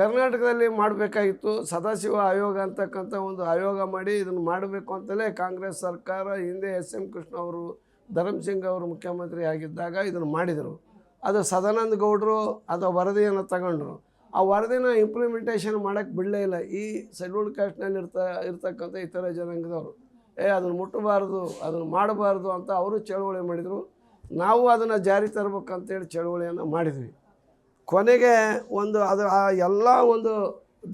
ಕರ್ನಾಟಕದಲ್ಲಿ ಮಾಡಬೇಕಾಗಿತ್ತು ಸದಾಶಿವ ಆಯೋಗ ಅಂತಕ್ಕಂಥ ಒಂದು ಆಯೋಗ ಮಾಡಿ ಇದನ್ನು ಮಾಡಬೇಕು ಅಂತಲೇ ಕಾಂಗ್ರೆಸ್ ಸರ್ಕಾರ ಹಿಂದೆ ಎಸ್ ಎಂ ಕೃಷ್ಣ ಅವರು ಧರ್ಮಸಿಂಗ್ ಅವರು ಮುಖ್ಯಮಂತ್ರಿ ಆಗಿದ್ದಾಗ ಇದನ್ನು ಮಾಡಿದರು. ಅದು ಸದಾನಂದ ಗೌಡರು ಅದು ವರದಿಯನ್ನು ತಗೊಂಡ್ರು. ಆ ವರದಿನ ಇಂಪ್ಲಿಮೆಂಟೇಷನ್ ಮಾಡೋಕ್ಕೆ ಬಿಡಲೇ ಇಲ್ಲ. ಈ ಶೆಡ್ಯೂಲ್ಡ್ ಕಾಸ್ಟ್ನಲ್ಲಿ ಇರ್ತ, ಇರ್ತಕ್ಕಂಥ ಇತರ ಜನಾಂಗದವರು. ಏ, ಅದನ್ನು ಮುಟ್ಟಬಾರ್ದು, ಅದನ್ನು ಮಾಡಬಾರ್ದು ಅಂತ ಅವರು ಚಳುವಳಿ ಮಾಡಿದರು. ನಾವು ಅದನ್ನು ಜಾರಿ ತರಬೇಕಂತೇಳಿ ಚಳುವಳಿಯನ್ನು ಮಾಡಿದ್ವಿ. ಕೊನೆಗೆ ಒಂದು ಅದು ಆ ಎಲ್ಲ ಒಂದು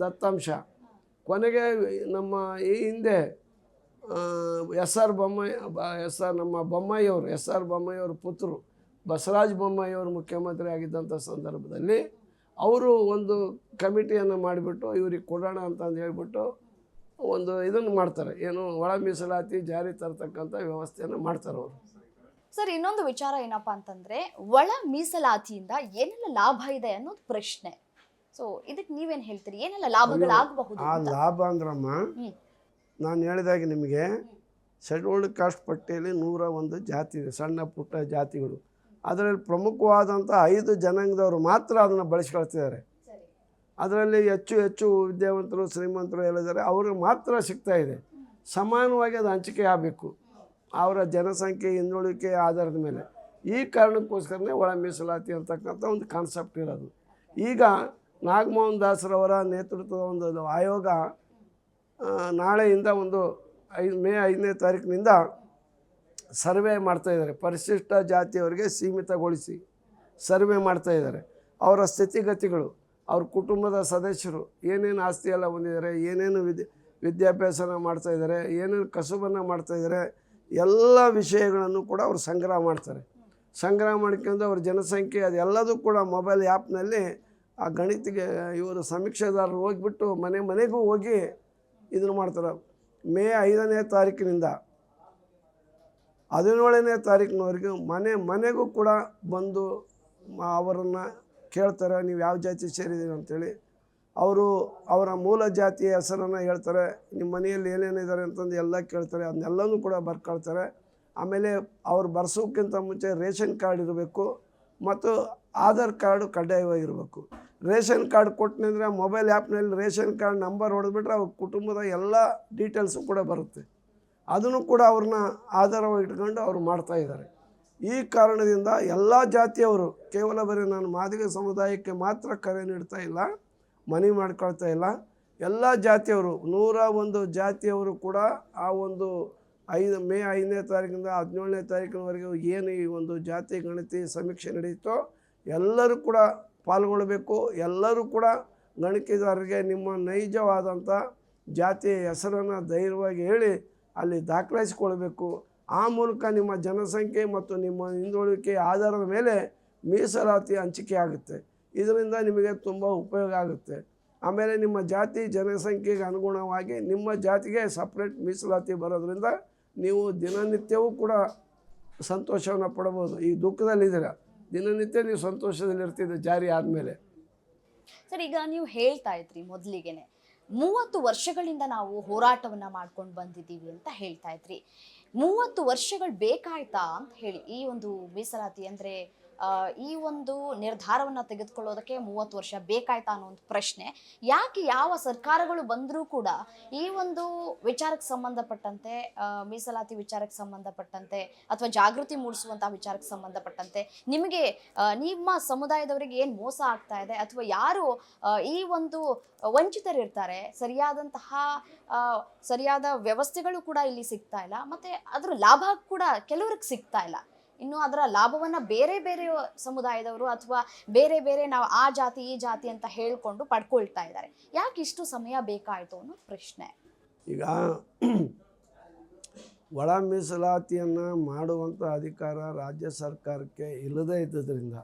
ದತ್ತಾಂಶ. ಕೊನೆಗೆ ನಮ್ಮ ಈ ಹಿಂದೆ S R Bommai S R ನಮ್ಮ ಬೊಮ್ಮಾಯಿಯವರು ಎಸ್ ಆರ್ ಬೊಮ್ಮಾಯಿಯವ್ರ ಪುತ್ರರು ಬಸವರಾಜ ಬೊಮ್ಮಾಯಿಯವರು ಮುಖ್ಯಮಂತ್ರಿ ಆಗಿದ್ದಂಥ ಸಂದರ್ಭದಲ್ಲಿ ಅವರು ಒಂದು ಕಮಿಟಿಯನ್ನು ಮಾಡಿಬಿಟ್ಟು, ಇವ್ರಿಗೆ ಕೊಡೋಣ ಅಂತಂದು ಹೇಳ್ಬಿಟ್ಟು ಒಂದು ಇದನ್ನು ಮಾಡ್ತಾರೆ. ಏನು ಒಳ ಮೀಸಲಾತಿ ಜಾರಿ ತರ್ತಕ್ಕಂಥ ವ್ಯವಸ್ಥೆಯನ್ನು ಮಾಡ್ತಾರೆ ಅವರು. ಸರ್ ಇನ್ನೊಂದು ವಿಚಾರ ಏನಪ್ಪಾ ಅಂತಂದ್ರೆ ಒಳ ಮೀಸಲಾತಿಯಿಂದ ಏನೆಲ್ಲ ಲಾಭ ಇದೆ ಅನ್ನೋದು ಪ್ರಶ್ನೆ. ಸೊ ಇದಕ್ಕೆ ನೀವೇನ್ ಹೇಳ್ತೀರಿ? ಏನೆಲ್ಲ ಲಾಭಗಳಾಗಬಹುದು ಆ ಲಾಭ ಅಂದ್ರಮ್ಮ. ನಾನು ಹೇಳಿದಾಗ ನಿಮಗೆ ಶೆಡ್ಯೂಲ್ಡ್ ಕಾಸ್ಟ್ ಪಟ್ಟಿಯಲ್ಲಿ ನೂರ ಒಂದು ಜಾತಿ ಇದೆ ಸಣ್ಣ ಪುಟ್ಟ ಜಾತಿಗಳು. ಅದರಲ್ಲಿ ಪ್ರಮುಖವಾದಂಥ ಐದು ಜನಾಂಗದವರು ಮಾತ್ರ ಅದನ್ನು ಬಳಸ್ಕೊಳ್ತಿದ್ದಾರೆ. ಅದರಲ್ಲಿ ಹೆಚ್ಚು ಹೆಚ್ಚು ವಿದ್ಯಾವಂತರು ಶ್ರೀಮಂತರು ಹೇಳಿದ್ದಾರೆ ಅವ್ರಿಗೆ ಮಾತ್ರ ಸಿಗ್ತಾ ಇದೆ. ಸಮಾನವಾಗಿ ಅದು ಹಂಚಿಕೆ ಆಗಬೇಕು. ಅವರ ಜನಸಂಖ್ಯೆ ಹಿಂದುಳಿಕೆ ಆಧಾರದ ಮೇಲೆ. ಈ ಕಾರಣಕ್ಕೋಸ್ಕರನೇ ಒಳ ಮೀಸಲಾತಿ ಅಂತಕ್ಕಂಥ ಒಂದು ಕಾನ್ಸೆಪ್ಟ್ ಇರೋದು. ಈಗ ನಾಗಮೋಹನ್ ದಾಸರವರ ನೇತೃತ್ವದ ಒಂದು ಆಯೋಗ ನಾಳೆಯಿಂದ ಒಂದು ಐದು, ಮೇ ಐದನೇ ತಾರೀಕಿನಿಂದ ಸರ್ವೆ ಮಾಡ್ತಾಯಿದ್ದಾರೆ ಪರಿಶಿಷ್ಟ ಜಾತಿಯವರಿಗೆ ಸೀಮಿತಗೊಳಿಸಿ ಸರ್ವೆ ಮಾಡ್ತಾಯಿದ್ದಾರೆ ಅವರ ಸ್ಥಿತಿಗತಿಗಳು, ಅವ್ರ ಕುಟುಂಬದ ಸದಸ್ಯರು ಏನೇನು ಆಸ್ತಿ ಎಲ್ಲ ಹೊಂದಿದ್ದಾರೆ, ಏನೇನು ವಿದ್ಯ, ವಿದ್ಯಾಭ್ಯಾಸನ ಮಾಡ್ತಾಯಿದ್ದಾರೆ ಏನೇನು ಕಸುಬನ್ನು ಮಾಡ್ತಾಯಿದ್ದಾರೆ ಎಲ್ಲ ವಿಷಯಗಳನ್ನು ಕೂಡ ಅವರು ಸಂಗ್ರಹ ಮಾಡ್ತಾರೆ. ಸಂಗ್ರಹ ಮಾಡ್ಕೊಂಡು ಅವ್ರ ಜನಸಂಖ್ಯೆ ಅದೆಲ್ಲದೂ ಕೂಡ ಮೊಬೈಲ್ ಆ್ಯಪ್ನಲ್ಲಿ ಆ ಗಣಿತಿಗೆ ಇವರು ಸಮೀಕ್ಷೆದಾರರು ಹೋಗಿಬಿಟ್ಟು ಮನೆ ಮನೆಗೂ ಹೋಗಿ ಇದನ್ನು ಮಾಡ್ತಾರೆ. ಮೇ ಐದನೇ ತಾರೀಕಿನಿಂದ ಹದಿನೇಳನೇ ತಾರೀಕಿನವರೆಗೆ ಮನೆ ಮನೆಗೂ ಕೂಡ ಬಂದು ಅವರನ್ನು ಕೇಳ್ತಾರೆ, ನೀವು ಯಾವ ಜಾತಿ ಸೇರಿದ್ದೀರಿ? ಅಂತೇಳಿ. ಅವರು ಅವರ ಮೂಲ ಜಾತಿಯ ಹೆಸರನ್ನು ಹೇಳ್ತಾರೆ, ನಿಮ್ಮ ಮನೆಯಲ್ಲಿ ಏನೇನಿದ್ದಾರೆ ಅಂತಂದು ಎಲ್ಲ ಕೇಳ್ತಾರೆ, ಅದನ್ನೆಲ್ಲನೂ ಕೂಡ ಬರ್ಕೊಳ್ತಾರೆ. ಆಮೇಲೆ ಅವ್ರು ಬರ್ಸೋಕ್ಕಿಂತ ಮುಂಚೆ ರೇಷನ್ ಕಾರ್ಡ್ ಇರಬೇಕು ಮತ್ತು ಆಧಾರ್ ಕಾರ್ಡು ಕಡ್ಡಾಯವಾಗಿರಬೇಕು. ರೇಷನ್ ಕಾರ್ಡ್ ಕೊಟ್ಟನೆಂದರೆ ಮೊಬೈಲ್ ಆ್ಯಪ್ನಲ್ಲಿ ರೇಷನ್ ಕಾರ್ಡ್ ನಂಬರ್ ಹೊಡೆದ್ಬಿಟ್ರೆ ಅವ್ರ ಕುಟುಂಬದ ಎಲ್ಲ ಡೀಟೇಲ್ಸು ಕೂಡ ಬರುತ್ತೆ. ಅದನ್ನು ಕೂಡ ಅವ್ರನ್ನ ಆಧಾರವಾಗಿ ಇಟ್ಕೊಂಡು ಅವ್ರು ಮಾಡ್ತಾ ಇದ್ದಾರೆ. ಈ ಕಾರಣದಿಂದ ಎಲ್ಲ ಜಾತಿಯವರು, ಕೇವಲ ಬರೀ ನಾನು ಮಾದಿಗ ಸಮುದಾಯಕ್ಕೆ ಮಾತ್ರ ಕರೆ ನೀಡ್ತಾ ಇಲ್ಲ. ಮನವಿ ಮಾಡ್ಕೊಳ್ತಾ ಇಲ್ಲ. ಎಲ್ಲ ಜಾತಿಯವರು, ನೂರ ಒಂದು ಜಾತಿಯವರು ಕೂಡ ಆ ಒಂದು ಐದು, ಮೇ ಐದನೇ ತಾರೀಕಿಂದ ಹದಿನೇಳನೇ ತಾರೀಕಿನವರೆಗೂ ಏನು ಈ ಒಂದು ಜಾತಿ ಗಣತಿ ಸಮೀಕ್ಷೆ ನಡೆಯುತ್ತೋ ಎಲ್ಲರೂ ಕೂಡ ಪಾಲ್ಗೊಳ್ಬೇಕು ಎಲ್ಲರೂ ಕೂಡ ಗಣಕಿದಾರರಿಗೆ ನಿಮ್ಮ ನೈಜವಾದಂಥ ಜಾತಿಯ ಹೆಸರನ್ನು ಧೈರ್ಯವಾಗಿ ಹೇಳಿ ಅಲ್ಲಿ ದಾಖಲಿಸಿಕೊಳ್ಬೇಕು. ಆ ಮೂಲಕ ನಿಮ್ಮ ಜನಸಂಖ್ಯೆ ಮತ್ತು ನಿಮ್ಮ ಹಿಂದುಳಿಕೆ ಆಧಾರದ ಮೇಲೆ ಮೀಸಲಾತಿ ಹಂಚಿಕೆ ಆಗುತ್ತೆ. ಇದರಿಂದ ನಿಮಗೆ ತುಂಬ ಉಪಯೋಗ ಆಗುತ್ತೆ. ಆಮೇಲೆ ನಿಮ್ಮ ಜಾತಿ ಜನಸಂಖ್ಯೆಗೆ ಅನುಗುಣವಾಗಿ ನಿಮ್ಮ ಜಾತಿಗೆ ಸಪ್ರೇಟ್ ಮೀಸಲಾತಿ ಬರೋದ್ರಿಂದ ನೀವು ದಿನನಿತ್ಯವೂ ಕೂಡ ಸಂತೋಷವನ್ನು ಪಡಬಹುದು. ಈ ದುಃಖದಲ್ಲಿದ್ದೀರ? ದಿನನಿತ್ಯ ನೀವು ಸಂತೋಷದಲ್ಲಿ ಇರ್ತಿದ್ದೆ ಜಾರಿ ಆದಮೇಲೆ. ಸರ್, ಈಗ ನೀವು ಹೇಳ್ತಾ ಇದ್ರಿ ಮೊದಲಿಗೆ ಮೂವತ್ತು ವರ್ಷಗಳಿಂದ ನಾವು ಹೋರಾಟವನ್ನ ಮಾಡ್ಕೊಂಡು ಬಂದಿದ್ದೀವಿ ಅಂತ ಹೇಳ್ತಾ ಇದ್ರಿ. ಮೂವತ್ತು ವರ್ಷಗಳು ಬೇಕಾಯ್ತಾ ಅಂತ ಹೇಳಿ ಈ ಒಂದು ಮೀಸಲಾತಿ ಅಂದ್ರೆ ಈ ಒಂದು ನಿರ್ಧಾರವನ್ನ ತೆಗೆದುಕೊಳ್ಳೋದಕ್ಕೆ ಮೂವತ್ತು ವರ್ಷ ಬೇಕಾಯ್ತಾ ಅನ್ನೋ ಒಂದು ಪ್ರಶ್ನೆ. ಯಾಕೆ ಯಾವ ಸರ್ಕಾರಗಳು ಬಂದರೂ ಕೂಡ ಈ ಒಂದು ವಿಚಾರಕ್ಕೆ ಸಂಬಂಧಪಟ್ಟಂತೆ ಮೀಸಲಾತಿ ವಿಚಾರಕ್ಕೆ ಸಂಬಂಧಪಟ್ಟಂತೆ ಅಥವಾ ಜಾಗೃತಿ ಮೂಡಿಸುವಂತಹ ವಿಚಾರಕ್ಕೆ ಸಂಬಂಧಪಟ್ಟಂತೆ ನಿಮಗೆ ನಿಮ್ಮ ಸಮುದಾಯದವರಿಗೆ ಏನು ಮೋಸ ಆಗ್ತಾ ಇದೆ ಅಥವಾ ಯಾರು ಈ ಒಂದು ವಂಚಿತರಿರ್ತಾರೆ, ಸರಿಯಾದಂತಹ ಸರಿಯಾದ ವ್ಯವಸ್ಥೆಗಳು ಕೂಡ ಇಲ್ಲಿ ಸಿಗ್ತಾ ಇಲ್ಲ. ಮತ್ತೆ ಅದರ ಲಾಭ ಕೂಡ ಕೆಲವ್ರಿಗೆ ಸಿಗ್ತಾ ಇಲ್ಲ. ಇನ್ನು ಅದರ ಲಾಭವನ್ನು ಬೇರೆ ಬೇರೆ ಸಮುದಾಯದವರು ಅಥವಾ ಬೇರೆ ಬೇರೆ ನಾವು ಆ ಜಾತಿ, ಈ ಜಾತಿ ಅಂತ ಹೇಳಿಕೊಂಡು ಪಡ್ಕೊಳ್ತಾ ಇದ್ದಾರೆ. ಯಾಕೆ ಇಷ್ಟು ಸಮಯ ಬೇಕಾಯಿತು ಅನ್ನೋ ಪ್ರಶ್ನೆ. ಈಗ ಒಳ ಮೀಸಲಾತಿಯನ್ನು ಮಾಡುವಂಥ ಅಧಿಕಾರ ರಾಜ್ಯ ಸರ್ಕಾರಕ್ಕೆ ಇಲ್ಲದೇ ಇದ್ದರಿಂದ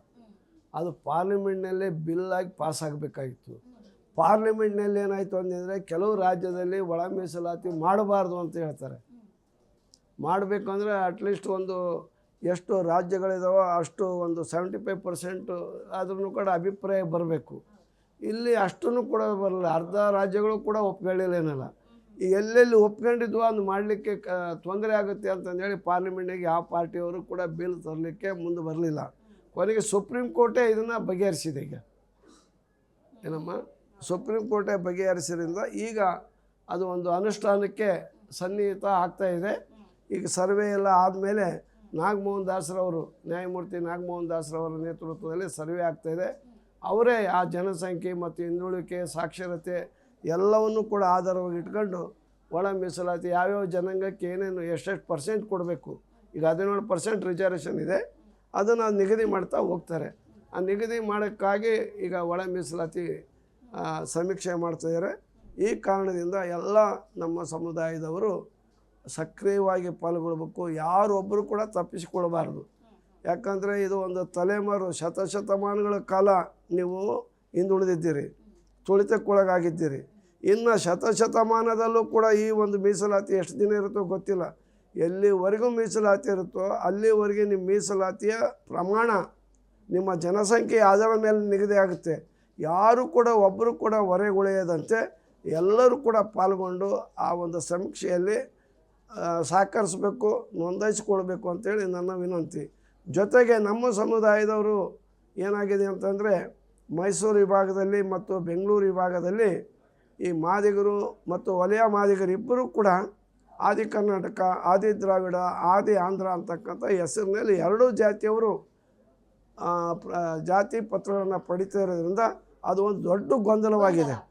ಅದು ಪಾರ್ಲಿಮೆಂಟ್ನಲ್ಲೇ ಬಿಲ್ಲಾಗಿ ಪಾಸ್ ಆಗಬೇಕಾಗಿತ್ತು. ಪಾರ್ಲಿಮೆಂಟ್ನಲ್ಲಿ ಏನಾಯಿತು ಅಂತಂದರೆ ಕೆಲವು ರಾಜ್ಯದಲ್ಲಿ ಒಳ ಮೀಸಲಾತಿ ಮಾಡಬಾರ್ದು ಅಂತ ಹೇಳ್ತಾರೆ. ಮಾಡಬೇಕು ಅಂದರೆ ಅಟ್ಲೀಸ್ಟ್ ಒಂದು ಎಷ್ಟು ರಾಜ್ಯಗಳಿದಾವೋ ಅಷ್ಟು ಒಂದು ಸೆವೆಂಟಿ ಫೈವ್ ಪರ್ಸೆಂಟು ಆದ್ರೂ ಕೂಡ ಅಭಿಪ್ರಾಯ ಬರಬೇಕು. ಇಲ್ಲಿ ಅಷ್ಟನ್ನು ಕೂಡ ಬರಲ್ಲ. ಅರ್ಧ ರಾಜ್ಯಗಳು ಕೂಡ ಒಪ್ಕೊಳ್ಳಿಲ್ಲ ಏನಲ್ಲ ಈ ಎಲ್ಲೆಲ್ಲಿ ಒಪ್ಕೊಂಡಿದ್ವೋ ಅದು ಮಾಡಲಿಕ್ಕೆ ಕ, ತೊಂದರೆ ಆಗುತ್ತೆ ಅಂತಂದೇಳಿ ಪಾರ್ಲಿಮೆಂಟಿಗೆ ಯಾವ ಪಾರ್ಟಿಯವರು ಕೂಡ ಬಿಲ್ ತರಲಿಕ್ಕೆ ಮುಂದೆ ಬರಲಿಲ್ಲ. ಕೊನೆಗೆ ಸುಪ್ರೀಂ ಕೋರ್ಟೇ ಇದನ್ನು ಬಗೆಹರಿಸಿದೆ ಈಗ. ಏನಮ್ಮ? ಸುಪ್ರೀಂ ಕೋರ್ಟೇ ಬಗೆಹರಿಸಿದ್ರಿಂದ ಈಗ ಅದು ಒಂದು ಅನುಷ್ಠಾನಕ್ಕೆ ಸನ್ನಿಹಿತ ಆಗ್ತಾಯಿದೆ ಈಗ ಸರ್ವೆ ಎಲ್ಲ ಆದಮೇಲೆ ನಾಗಮೋಹನ್ ದಾಸರವರು, ನ್ಯಾಯಮೂರ್ತಿ ನಾಗಮೋಹನ್ ದಾಸರವರ ನೇತೃತ್ವದಲ್ಲಿ ಸರ್ವೆ ಆಗ್ತಾಯಿದೆ ಅವರೇ ಆ ಜನಸಂಖ್ಯೆ ಮತ್ತು ಹಿಂದುಳಿಕೆ, ಸಾಕ್ಷರತೆ ಎಲ್ಲವನ್ನು ಕೂಡ ಆಧಾರವಾಗಿ ಇಟ್ಕೊಂಡು ಒಳ ಮೀಸಲಾತಿ ಯಾವ್ಯಾವ ಜನಾಂಗಕ್ಕೆ ಏನೇನು ಎಷ್ಟೆಷ್ಟು ಪರ್ಸೆಂಟ್ ಕೊಡಬೇಕು. ಈಗ ಹದಿನೇಳು ಪರ್ಸೆಂಟ್ ರಿಸರ್ವೇಷನ್ ಇದೆ. ಅದನ್ನು ನಿಗದಿ ಮಾಡ್ತಾ ಹೋಗ್ತಾರೆ. ಆ ನಿಗದಿ ಮಾಡೋಕ್ಕಾಗಿ ಈಗ ಒಳ ಮೀಸಲಾತಿ ಸಮೀಕ್ಷೆ ಮಾಡ್ತಾಯಿದ್ದಾರೆ ಈ ಕಾರಣದಿಂದ ಎಲ್ಲ ನಮ್ಮ ಸಮುದಾಯದವರು ಸಕ್ರಿಯವಾಗಿ ಪಾಲ್ಗೊಳ್ಬೇಕು ಯಾರೊಬ್ಬರು ಕೂಡ ತಪ್ಪಿಸಿಕೊಳ್ಬಾರ್ದು. ಯಾಕಂದರೆ ಇದು ಒಂದು ತಲೆಮಾರು ಶತಶತಮಾನಗಳ ಕಾಲ ನೀವು ಹಿಂದುಳಿದಿದ್ದೀರಿ, ತುಳಿತಕ್ಕೊಳಗಾಗಿದ್ದೀರಿ. ಇನ್ನು ಶತಶತಮಾನದಲ್ಲೂ ಕೂಡ ಈ ಒಂದು ಮೀಸಲಾತಿ ಎಷ್ಟು ದಿನ ಇರುತ್ತೋ ಗೊತ್ತಿಲ್ಲ. ಎಲ್ಲಿವರೆಗೂ ಮೀಸಲಾತಿ ಇರುತ್ತೋ ಅಲ್ಲಿವರೆಗೆ ನಿಮ್ಮ ಮೀಸಲಾತಿಯ ಪ್ರಮಾಣ ನಿಮ್ಮ ಜನಸಂಖ್ಯೆ ಆಧಾರದ ಮೇಲೆ ನಿಗದಿ ಆಗುತ್ತೆ. ಯಾರು ಕೂಡ ಒಬ್ಬರು ಕೂಡ ಹೊರೆಗೊಳೆಯದಂತೆ ಎಲ್ಲರೂ ಕೂಡ ಪಾಲ್ಗೊಂಡು ಆ ಒಂದು ಸಮೀಕ್ಷೆಯಲ್ಲಿ ಸಹಕರಿಸಬೇಕು, ನೋಂದಾಯಿಸಿಕೊಳ್ಬೇಕು ಅಂತೇಳಿ ನನ್ನ ವಿನಂತಿ. ಜೊತೆಗೆ ನಮ್ಮ ಸಮುದಾಯದವರು ಏನಾಗಿದೆ ಅಂತಂದರೆ, ಮೈಸೂರು ವಿಭಾಗದಲ್ಲಿ ಮತ್ತು ಬೆಂಗಳೂರು ವಿಭಾಗದಲ್ಲಿ ಈ ಮಾದಿಗರು ಮತ್ತು ವಲಯ ಮಾದಿಗರು ಇಬ್ಬರೂ ಕೂಡ ಆದಿ ಕರ್ನಾಟಕ, ಆದಿ ದ್ರಾವಿಡ, ಆದಿ ಆಂಧ್ರ ಅಂತಕ್ಕಂಥ ಹೆಸರಿನಲ್ಲಿ ಎರಡೂ ಜಾತಿಯವರು ಜಾತಿ ಪತ್ರಗಳನ್ನು ಪಡಿತಾ ಇರೋದ್ರಿಂದ ಅದು ಒಂದು ದೊಡ್ಡ ಗೊಂದಲವಾಗಿದೆ.